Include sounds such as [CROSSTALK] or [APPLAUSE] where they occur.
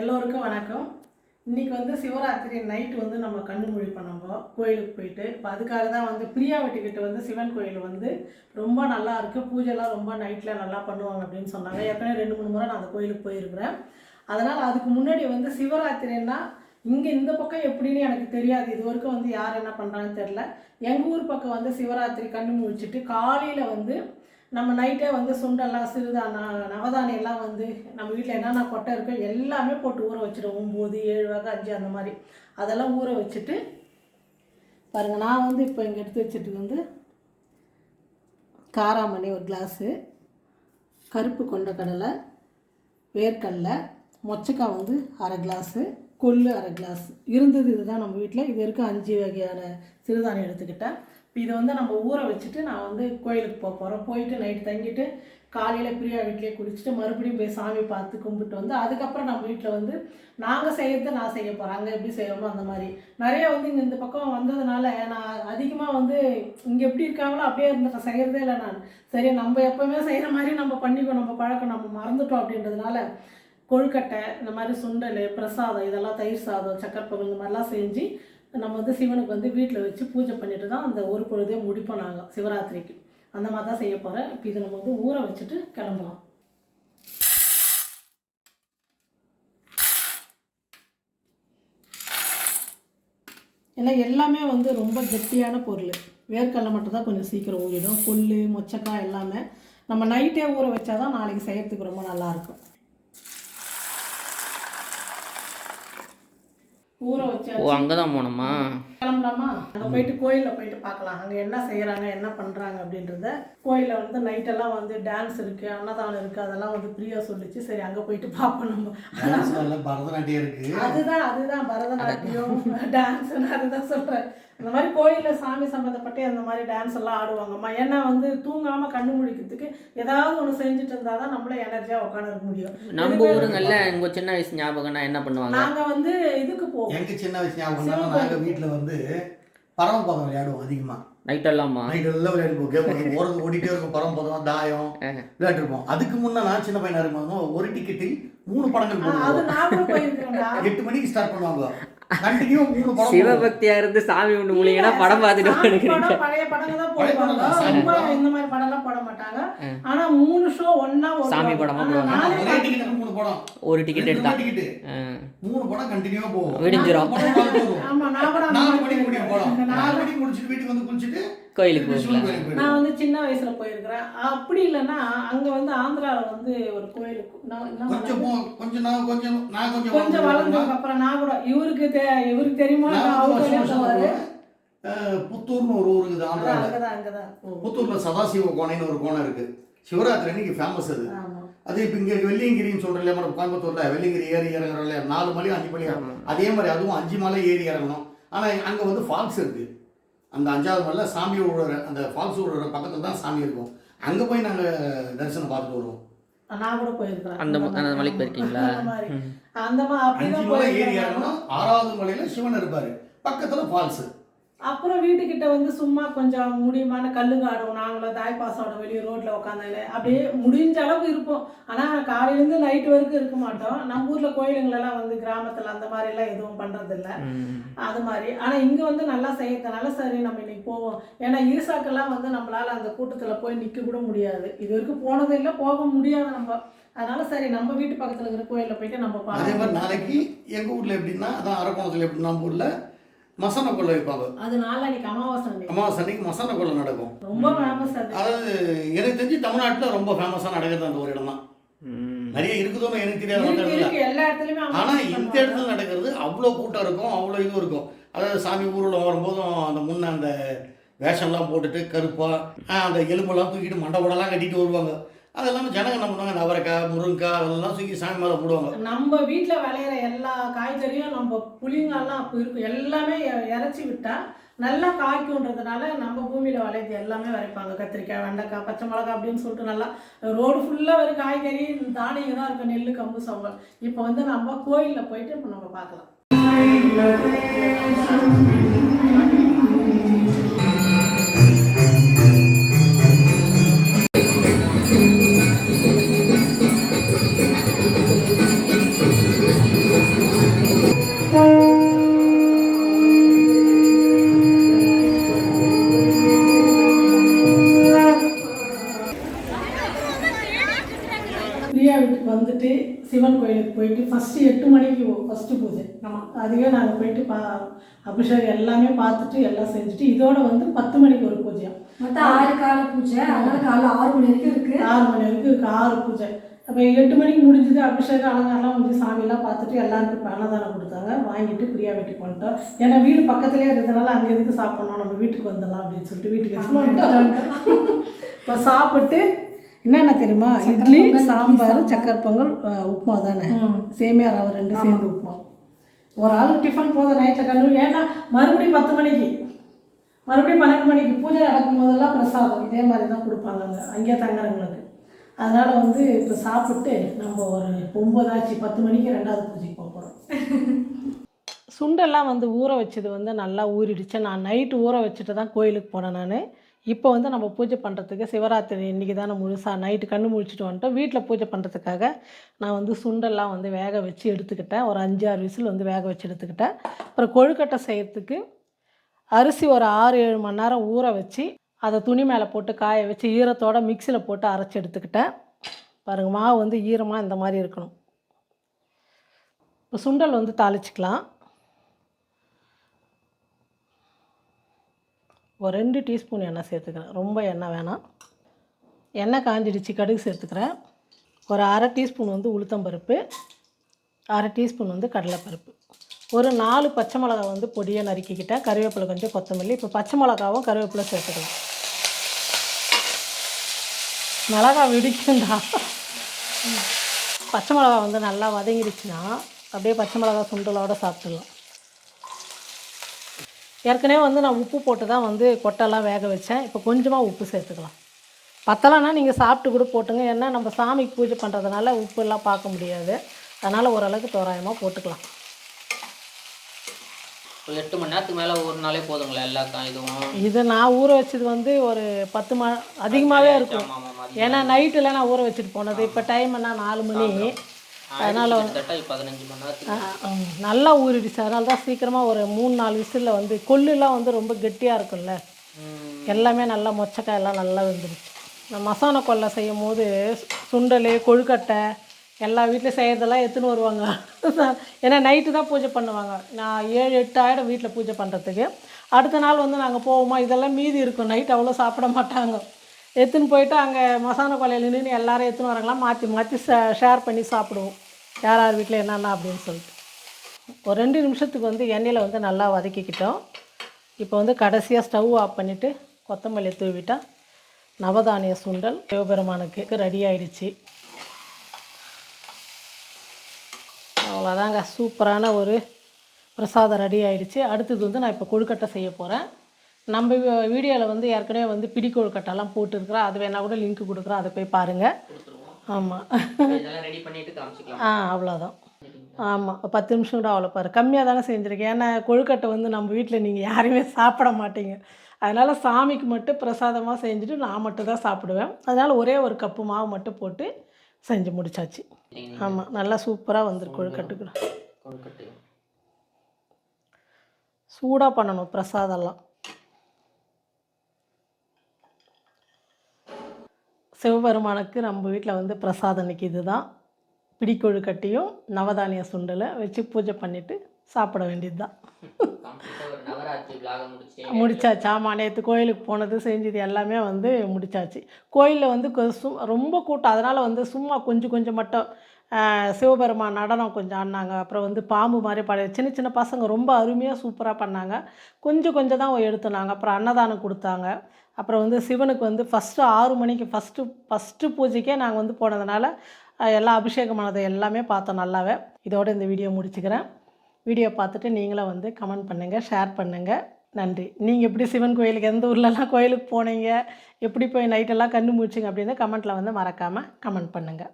எல்லோருக்கும் வணக்கம். இன்றைக்கி வந்து சிவராத்திரி நைட் வந்து நம்ம கண்ணு மொழி பண்ணோம் கோயிலுக்கு போயிட்டு இப்போ அதுக்காக தான் வந்து பிரியா வெட்டிக்கிட்ட வந்து சிவன் கோயில் வந்து ரொம்ப நல்லா இருக்குது பூஜைலாம் ரொம்ப நைட்டில் நல்லா பண்ணுவாங்க அப்படின்னு சொன்னாங்க. ஏற்கனவே ரெண்டு மூணு முறை நான் அந்த கோயிலுக்கு போயிருக்கிறேன். அதனால் அதுக்கு முன்னாடி வந்து சிவராத்திரின்னா இங்கே இந்த பக்கம் எப்படின்னு எனக்கு தெரியாது. இது வரைக்கும் வந்து யார் என்ன பண்ணுறாங்கன்னு தெரில எங்கள் ஊர் பக்கம் வந்து சிவராத்திரி கண்ணு முழிச்சிட்டு காலையில் வந்து நம்ம நைட்டே வந்து சுண்டெல்லாம் சிறுதான நவதானியம் எல்லாம் வந்து நம்ம வீட்டில் என்னென்ன கொட்டை இருக்கோ எல்லாமே போட்டு ஊற வச்சுருவோம் ஒம்பது ஏழு வகை அஞ்சு அந்த மாதிரி. அதெல்லாம் ஊற வச்சுட்டு பாருங்கள் நான் வந்து இப்போ இங்கே எடுத்து வச்சுட்டு வந்து காராமணி ஒரு கிளாஸு கருப்பு கொண்டக்கடலை வேர்க்கடலை மொச்சக்காய் வந்து அரை கிளாஸு கொள்ளு அரை கிளாஸ் இருந்தது இதுதான் நம்ம வீட்டில் இது வரைக்கும் அஞ்சு வகையான சிறுதானியம் எடுத்துக்கிட்டேன். இதை வந்து நம்ம ஊற வச்சுட்டு நான் வந்து கோயிலுக்கு போக போகிறோம் போயிட்டு நைட் தங்கிட்டு காலையில் பிரியா வீட்டிலே குளிச்சுட்டு மறுபடியும் போய் சாமி பார்த்து கும்பிட்டு வந்து அதுக்கப்புறம் நம்ம வீட்டில் வந்து நாங்கள் செய்யறது நான் செய்ய போகிறேன் அங்கே எப்படி செய்யணுமோ அந்த மாதிரி. நிறைய வந்து இங்கே இந்த பக்கம் வந்ததுனால நான் அதிகமாக வந்து இங்கே எப்படி இருக்காங்களோ அப்படியே இருந்துட்டேன். செய்கிறதே இல்லை நான். சரி நம்ம எப்போவுமே செய்கிற மாதிரி நம்ம பண்ணிக்கோ நம்ம பழக்கம் நம்ம மறந்துட்டோம் அப்படின்றதுனால கொழுக்கட்டை இந்த மாதிரி சுண்டல் பிரசாதம் இதெல்லாம் தயிர் சாதம் சக்கரை பொங்கல் இந்த மாதிரிலாம் செஞ்சு நம்ம வந்து சிவனுக்கு வந்து வீட்டில் வச்சு பூஜை பண்ணிட்டு தான் அந்த ஒரு பொழுதே முடிப்போம் நாங்கள் சிவராத்திரிக்கு. அந்த மாதிரி தான் செய்ய போகிறேன் இப்போ இதை நம்ம வந்து ஊற வச்சுட்டு கிளம்பலாம். ஏன்னா எல்லாமே வந்து ரொம்ப கெட்டியான பொருள். வேர்க்கடலை மட்டும் தான் கொஞ்சம் சீக்கிரம் ஊறிடும். புல் மொச்சக்காய் எல்லாமே நம்ம நைட்டே ஊற வச்சாதான் நாளைக்கு செய்யறதுக்கு ரொம்ப நல்லாயிருக்கும் ஊற வச்சா ஓ அங்கே தான் போனோமா? கிளம்பலாமா? அங்கே போயிட்டு கோயிலில் போயிட்டு பார்க்கலாம். அங்கே என்ன செய்கிறாங்க என்ன பண்ணுறாங்க அப்படின்றத. கோயிலில் வந்து நைட்டெல்லாம் வந்து டான்ஸ் இருக்குது அன்னதானம் இருக்குது அதெல்லாம் வந்து பிரியா சொல்லிச்சு. சரி அங்கே போயிட்டு பார்ப்போம் நம்ம. பரதநாட்டியம் இருக்கு. அதுதான் அதுதான் பரதநாட்டியம். டான்ஸ் அதுதான் சொல்கிறேன் இந்த மாதிரி கோயிலில் சாமி சம்மந்தப்பட்டு அந்த மாதிரி டான்ஸ் எல்லாம் ஆடுவாங்கம்மா. ஏன்னா வந்து தூங்காமல் கண்ணு முழிக்கிறதுக்கு ஏதாவது ஒன்று செஞ்சுட்டு இருந்தால் தான் நம்மளே எனர்ஜியாக உட்காந்துருக்க முடியும். நம்ம ஊருங்கள்ல உங்க சின்ன வயசு ஞாபகம்னா என்ன பண்ணுவாங்க? நாங்கள் வந்து இதுக்கு போவோம். எங்க சின்ன வயசு ஞாபகம் தான் நாங்க வீட்டுல வந்து பரமபதம் விளையாடுவோம் அதிகமா. நைட் எல்லாமா நைட் எல்லாம் விளையாடுவோம் கேட்போம் ஓடுறது ஓடிட்டே இருக்கும். பரமபதம் தாயம் விளையாட்டுருப்போம் அதுக்கு முன்ன நான் சின்ன பையனா இருக்கும்போது ஒரு டிக்கெட்டில் மூணு படங்கள் போடுவோம். எட்டு மணிக்கு ஸ்டார்ட் பண்ணுவாங்க. சிவபக்தியா இருந்து சாமி ஒன்று மூலிங்கன்னா படம் பார்த்துட்டு நினைக்கிறீங்க பழைய படங்க தான் போடுவாங்க. இந்த மாதிரி படம் எல்லாம் போட மாட்டாங்க. ஆனா மூணு ஷோ ஒண்ணா ஓடுவாங்க. சாமி படமா ஆனா போடுவாங்க. ஒரே டிக்கெட் மூணு படம். ஒரு டிக்கெட் எடுத்தா. மூணு படம் கண்டினியூவா போவோம் விடிஞ்சிரும். ஆமா நான் கூட நாலு மணிக்கு முடியும் நாலு நாலு- மணிக்கு முடிச்சுட்டு வீட்டுக்கு வந்து குளிச்சுட்டு கோயிலுக்கு. நான் வந்து சின்ன வயசுல போயிருக்கிறேன் அப்படி இல்லைன்னா அங்க வந்து ஆந்திரால வந்து ஒரு கோயிலுக்கு கொஞ்சம் கொஞ்சம் நான் கொஞ்சம் நான் கொஞ்சம் கொஞ்சம் வளர்ந்ததுக்கு அப்புறம் நான் கூட இவருக்கு இவருக்கு தெரியுமா புத்தூர்னு ஒரு ஊர் இருக்குது ஆந்திராவில் அங்கதான் அங்கதான் ஓ, புத்தூர்ல சதாசிவ கோணைன்னு ஒரு கோணம் இருக்கு சிவராத்திரி அன்னைக்கு ஃபேமஸ் அது அது இப்போ இங்கே வெள்ளியங்கிரின்னு சொல்கிறோம் இல்லையா நம்ம கோயம்புத்தூர்ல வெள்ளியங்கிரி ஏறி இறங்குறோம் இல்லையா நாலு மலை அஞ்சு மலை அதே மாதிரி அதுவும் அஞ்சு மலை ஏறி இறங்கணும் ஆனால் அங்கே வந்து ஃபால்ஸ் இருக்கு அந்த அஞ்சாவது மலை சாமி விழுற அந்த ஃபால்ஸ் விழுற பக்கத்தில் தான் சாமி இருக்கும். அங்கே போய் நாங்கள் தரிசனம் பார்த்துட்டு வருவோம். நான் கூட போயிருக்கிறேன் அந்த அந்த மலைக்கு. போயிருக்கீங்களா? அந்த மாதிரி. ஏறி ஆறாவது மலையில சிவன் இருப்பாரு. பக்கத்தில் ஃபால்ஸ் அப்புறம் வீட்டுக்கிட்ட வந்து சும்மா கொஞ்சம் முடியுமான கல்லுங்க ஆடுவோம் நாங்களும் தாய்ப்பாசோட வெளியே ரோட்ல உட்காந்தாலே அப்படியே முடிஞ்ச அளவுக்கு இருப்போம். ஆனால் காலையிலேருந்து நைட்டு வரைக்கும் இருக்க மாட்டோம். நம்ம ஊர்ல கோயிலுங்களெல்லாம் வந்து கிராமத்துல அந்த மாதிரி எல்லாம் எதுவும் ம். அது மாதிரி. ஆனா இங்க வந்து நல்லா செய்யறதுனால சரி நம்ம இன்னைக்கு போவோம். ஏன்னா இருசாக்கெல்லாம் வந்து நம்மளால அந்த கூட்டத்துல போய் நிக்க கூட முடியாது. இது வரைக்கும் போனதும் இல்லை போக முடியாது நம்ம. அதனால சரி நம்ம வீட்டு பக்கத்துல இருக்கிற கோயில்ல போயிட்டு நம்ம அதே மாதிரி நாளைக்கு எங்கள் ஊரில் எப்படின்னா அதான் அரக்கோணத்தில் எப்படி நம்ம ஊரில் மசான கொள்ளை வைப்பாங்க அது நாளைக்கு அமாவாசை அன்னைக்கு. அமாவாசை அன்னைக்கு மசான கொள்ளை நடக்கும். ரொம்ப ஃபேமஸ் அது. அதாவது எனக்கு தெரிஞ்சு தமிழ்நாட்டில் ரொம்ப ஃபேமஸாக நடக்கிறது அந்த ஒரு இடம் தான். நிறைய இருக்குதோன்னு எனக்கு தெரியாது ஆனால் இந்த. இடத்துல நடக்கிறது அவ்வளோ கூட்டம் இருக்கும் அவ்வளோ இது இருக்கும். அதாவது சாமி ஊரில் வரும்போதும் அந்த முன்ன அந்த வேஷம்லாம் போட்டுட்டு கருப்பாக அந்த எலும்பெல்லாம் தூக்கிட்டு மண்டபடெல்லாம் கட்டிட்டு வருவாங்க. அதெல்லாம் ஜனங்க என்ன பண்ணுவாங்க? அவரைக்காய் முருங்கைக்காய் அதெல்லாம் தூக்கி சாமி மேலே போடுவாங்க. நம்ம வீட்ல விளையிற எல்லா காய்கறியும் நம்ம புளிங்கெல்லாம் அப்போ இருக்கும் எல்லாமே இறைச்சி விட்டா நல்லா காய்க்குன்றதுனால நம்ம பூமியில விளையுது எல்லாமே விளைப்பாங்க கத்திரிக்காய் வெண்டைக்காய் பச்சை மிளகாய் அப்படின்னு சொல்லிட்டு நல்லா ரோடு ஃபுல்லாக வெறும் காய்கறி தானியம் தான் இருக்கும். நெல் கம்பு சம்பல். இப்போ வந்து நம்ம கோயில்ல போயிட்டு இப்போ நம்ம பார்க்கலாம். கோயிலுக்கு போயிட்டு ஃபஸ்ட்டு எட்டு மணிக்கு ஃபஸ்ட்டு பூஜை. ஆமாம் அதுவே நாங்கள் போயிட்டு பா அபிஷேகம் எல்லாமே பார்த்துட்டு எல்லாம் செஞ்சுட்டு இதோட வந்து பத்து மணிக்கு ஒரு பூஜை. மொத்தம் ஆறு கால பூஜை. அதனால காலைல ஆறு மணி வரைக்கும் இருக்கு. ஆறு மணி வரைக்கும் இருக்கு ஆறு பூஜை. அப்போ எட்டு மணிக்கு முடிஞ்சது அபிஷேகம் அலங்காரம்லாம் முடிஞ்சு சாமியெல்லாம் பார்த்துட்டு எல்லாருக்கும் அன்னதானம் கொடுத்தாங்க. வாங்கிட்டு பிரியா வீட்டுக்கு வந்துட்டோம். ஏன்னா வீடு பக்கத்துலேயே இருக்கிறதுனால அங்கே எதுக்கு சாப்பிட்ணும்? நம்ம வீட்டுக்கு வந்துடலாம் அப்படின்னு சொல்லிட்டு வீட்டுக்கு இப்போ சாப்பிட்டு என்னென்ன தெரியுமா? இட்லி சாம்பார் சக்கரை பொங்கல் உப்புமா தானே சேமியா ரவை ரெண்டு சேர்ந்து உப்புமா. ஒரு ஆள் டிஃபன் போதும் நைட்டில் கல்லூரி ஏன்னா மறுபடியும் பத்து மணிக்கு? மறுபடியும் பன்னெண்டு மணிக்கு? பூஜை நடக்கும் போதெல்லாம் பிரசாதம். இதே மாதிரி தான் கொடுப்பாங்க அங்கே. அங்கேயே தங்குறவங்களுக்கு. அதனால் வந்து இப்போ சாப்பிட்டு நம்ம ஒரு ஒம்பதாச்சு பத்து மணிக்கு ரெண்டாவது பூஜைக்கு போக போகிறோம் சுண்டெல்லாம் வந்து ஊற வச்சது வந்து நல்லா ஊறிடுச்சு. நான் நைட்டு ஊற வச்சுட்டு தான் கோயிலுக்கு போனேன் நான். இப்போ வந்து நம்ம பூஜை பண்ணுறதுக்கு சிவராத்திரி இன்றைக்கி தானே முழுசாக நைட்டு கண்ணு முழிச்சிட்டு வந்துட்டோம். வீட்டில் பூஜை பண்ணுறதுக்காக நான் வந்து சுண்டெல்லாம் வந்து வேக வச்சு எடுத்துக்கிட்டேன். ஒரு அஞ்சு ஆறு விசில் வந்து வேக வச்சு எடுத்துக்கிட்டேன். அப்புறம் கொழுக்கட்டை செய்கிறதுக்கு அரிசி ஒரு ஆறு ஏழு மணி நேரம் ஊற வச்சு அதை துணி மேலே போட்டு காய வச்சு ஈரத்தோட மிக்சியில் போட்டு அரைச்சி எடுத்துக்கிட்டேன். பாருங்கள் மாவு வந்து ஈரமாக இந்த மாதிரி இருக்கணும். இப்போ சுண்டல் வந்து தாளிச்சிக்கலாம். ஒரு ரெண்டு டீஸ்பூன் எண்ணெய் சேர்த்துக்கிறேன். ரொம்ப எண்ணெய் வேணாம். எண்ணெய் காஞ்சிடுச்சு கடுகு சேர்த்துக்கிறேன். ஒரு அரை டீஸ்பூன் வந்து உளுத்தம்பருப்பு அரை டீஸ்பூன் வந்து கடலைப்பருப்பு. ஒரு நாலு பச்சை மிளகா வந்து பொடியை நறுக்கிக்கிட்டேன். கருவேப்பிலை கொஞ்சம் கொத்தமல்லி. இப்போ பச்சை மிளகாவும் கருவேப்பிலை சேர்த்துக்கலாம். மிளகா வெடிக்கும்டா பச்சை மிளகா வந்து நல்லா வதங்கிடுச்சுன்னா அப்படியே பச்சை மிளகா சுண்டலோட சாப்பிட்லாம் ஏற்கனவே வந்து நான் உப்பு போட்டு தான் வந்து கொட்டெல்லாம் வேக வச்சேன். இப்போ கொஞ்சமாக உப்பு சேர்த்துக்கலாம். பத்தலைன்னா நீங்கள் சாப்பிட்டு கூட போட்டுங்க. ஏன்னா நம்ம சாமிக்கு பூஜை பண்ணுறதுனால உப்பு எல்லாம் பார்க்க முடியாது. அதனால் ஓரளவுக்கு தோராயமாக போட்டுக்கலாம். எட்டு மணி நேரத்துக்கு மேலே ஒரு நாளே போதுங்களா எல்லா இதுவும்? இது நான் ஊற வச்சது வந்து ஒரு பத்து ம அதிகமாகவே இருக்கும். ஏன்னா நைட்டில் நான் ஊற வச்சுட்டு போனது. இப்போ டைம் என்ன நாலு மணி. அதனால நல்லா ஊறிடுச்சு. அதனால தான் சீக்கிரமாக ஒரு மூணு நாலு விசிலில் வந்து கொள்ளுலாம் வந்து ரொம்ப கெட்டியாக இருக்கும்ல. எல்லாமே நல்லா மொச்சக்காய் எல்லாம் நல்லா வெந்துடுச்சு இந்த மசாலா கொல்லை செய்யும் போது சுண்டல் கொழுக்கட்டை எல்லா வீட்லையும் செய்கிறதெல்லாம் எடுத்துன்னு வருவாங்க. [LAUGHS] ஏன்னா நைட்டு தான் பூஜை பண்ணுவாங்க. நான் ஏழு எட்டு ஆயிரம் வீட்டில் பூஜை பண்ணுறதுக்கு அடுத்த நாள் வந்து நாங்கள் போவோமா? இதெல்லாம் மீதி இருக்கும். நைட் அவ்வளோ சாப்பிட மாட்டாங்க. எடுத்துன்னு போயிட்டு அங்கே மசான கொலையில் நின்று எல்லாரும் எடுத்துன்னு வராங்களாம். மாற்றி மாற்றி ஷேர் பண்ணி சாப்பிடுவோம். யார் யார் வீட்டில் என்னென்ன அப்படின்னு சொல்லிட்டு. ஒரு ரெண்டு நிமிஷத்துக்கு வந்து எண்ணெயில் வந்து நல்லா வதக்கிக்கிட்டோம். இப்போ வந்து கடைசியாக ஸ்டவ் ஆஃப் பண்ணிவிட்டு கொத்தமல்லி தூவிட்டால் நவதானிய சுண்டல் சிவபெருமானுக்கு ரெடி ஆயிடுச்சு. அவ்வளோதாங்க சூப்பரான ஒரு பிரசாதம் ரெடி ஆயிடுச்சு. அடுத்தது வந்து நான் இப்போ கொழுக்கட்டை செய்ய போகிறேன் நம்ம வீடியோவில் வந்து ஏற்கனவே வந்து பிடி கொழுக்கட்டைலாம் போட்டுருக்குறேன் அது வேணால் கூட லிங்க் கொடுக்குறேன் அதை போய் பாருங்கள் ஆமாம் ஆ அவ்வளோதான் ஆமாம் பத்து நிமிஷம் கூட அவ்வளோ பாரு. கம்மியாக தானே செஞ்சுருக்கேன். ஏன்னா கொழுக்கட்டை வந்து நம்ம வீட்டில் நீங்கள் யாருமே சாப்பிட மாட்டீங்க. அதனால் சாமிக்கு மட்டும் பிரசாதமாக செஞ்சுட்டு நான் மட்டும் தான் சாப்பிடுவேன். அதனால் ஒரே ஒரு கப்பு மாவு மட்டும் போட்டு செஞ்சு முடிச்சாச்சு. ஆமாம் நல்லா சூப்பராக வந்துருக்கு கொழுக்கட்டுக்கு கொழுக்கட்டை. சூடாக பண்ணணும் பிரசாதம்லாம். சிவபெருமானுக்கு நம்ம வீட்டில் வந்து பிரசாதம் நிற்கிது தான் பிடிக்குழு கட்டியும் நவதானிய சுண்டலை வச்சு பூஜை பண்ணிவிட்டு சாப்பிட வேண்டியது தான் முடிச்சாச்சு. ஆமாம் நேற்று கோயிலுக்கு போனது செஞ்சது எல்லாமே வந்து முடிச்சாச்சு. கோயிலில் வந்து ரொம்ப கூட்டம். அதனால் வந்து சும்மா கொஞ்சம் கொஞ்சம் மட்டும் சிவபெருமான் நடனம் கொஞ்சம் ஆடினாங்க. அப்புறம் வந்து பாம்பு மாதிரி பழைய சின்ன சின்ன பசங்க ரொம்ப அருமையாக சூப்பராக பண்ணாங்க. கொஞ்சம் கொஞ்சம் தான் எடுத்துனாங்க. அப்புறம் அன்னதானம் கொடுத்தாங்க. அப்புறம் வந்து சிவனுக்கு வந்து ஃபஸ்ட்டு ஆறு மணிக்கு ஃபஸ்ட்டு ஃபஸ்ட்டு பூஜைக்கே நாங்கள் வந்து போனதுனால எல்லா அபிஷேகமானதை அபிஷேகமானது எல்லாமே பார்த்தோம் நல்லாவே. இதோடு இந்த வீடியோ முடிச்சுக்கிறேன். வீடியோ பார்த்துட்டு நீங்களும் வந்து கமெண்ட் பண்ணுங்கள் ஷேர் பண்ணுங்கள் நன்றி. நீங்கள் எப்படி சிவன் கோயிலுக்கு எந்த ஊர்லலாம் கோயிலுக்கு போனீங்க எப்படி போய் நைட்டெல்லாம் கண்ணு முடிச்சிங்க அப்படின்னு கமெண்ட்டில் வந்து மறக்காமல் கமெண்ட் பண்ணுங்கள்